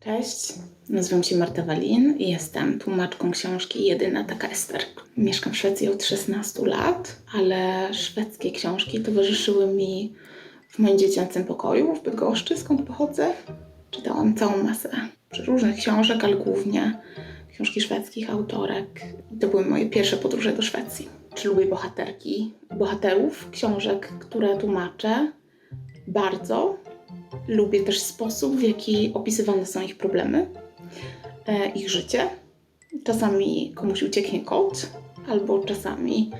Cześć, nazywam się Marta Walin i jestem tłumaczką książki Jedyna taka Ester. Mieszkam w Szwecji od 16 lat, ale szwedzkie książki towarzyszyły mi w moim dziecięcym pokoju w Bydgoszczy, skąd pochodzę. Czytałam całą masę różnych książek, ale głównie książki szwedzkich autorek. To były moje pierwsze podróże do Szwecji. Czy lubię bohaterki, bohaterów książek, które tłumaczę? Bardzo. Lubię też sposób, w jaki opisywane są ich problemy, e, ich życie. Czasami komuś ucieknie kot, albo czasami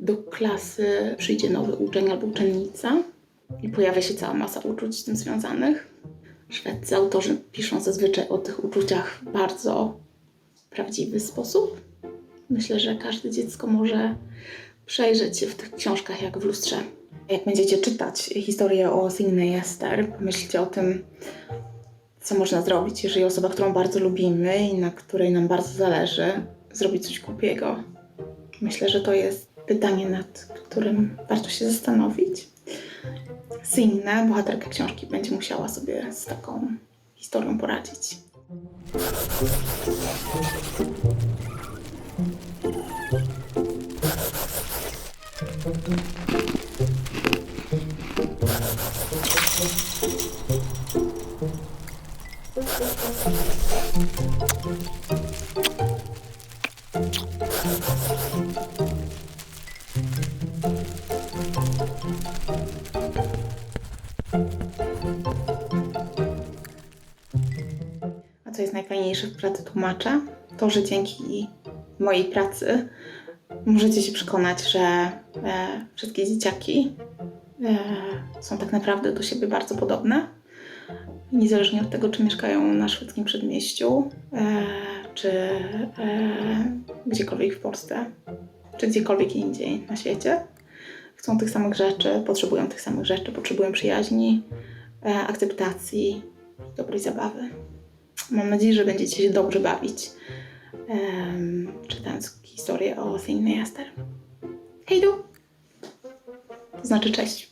do klasy przyjdzie nowy uczeń albo uczennica i pojawia się cała masa uczuć z tym związanych. Szwedzcy autorzy piszą zazwyczaj o tych uczuciach w bardzo prawdziwy sposób. Myślę, że każde dziecko może przejrzeć się w tych książkach jak w lustrze. Jak będziecie czytać historię o Signe Ester, pomyślcie o tym, co można zrobić, jeżeli osoba, którą bardzo lubimy i na której nam bardzo zależy, zrobi coś głupiego. Myślę, że to jest pytanie, nad którym warto się zastanowić. Signe, bohaterka książki, będzie musiała sobie z taką historią poradzić. A co jest najfajniejsze w pracy tłumacza? To, że dzięki mojej pracy możecie się przekonać, że e, wszystkie dzieciaki są tak naprawdę do siebie bardzo podobne. Niezależnie od tego, czy mieszkają na szwedzkim przedmieściu, e, czy e, gdziekolwiek w Polsce, czy gdziekolwiek indziej na świecie. Chcą tych samych rzeczy, potrzebują tych samych rzeczy, potrzebują przyjaźni, e, akceptacji, dobrej zabawy. Mam nadzieję, że będziecie się dobrze bawić, czytając historię o Signe Ester. Hejdu! To znaczy cześć.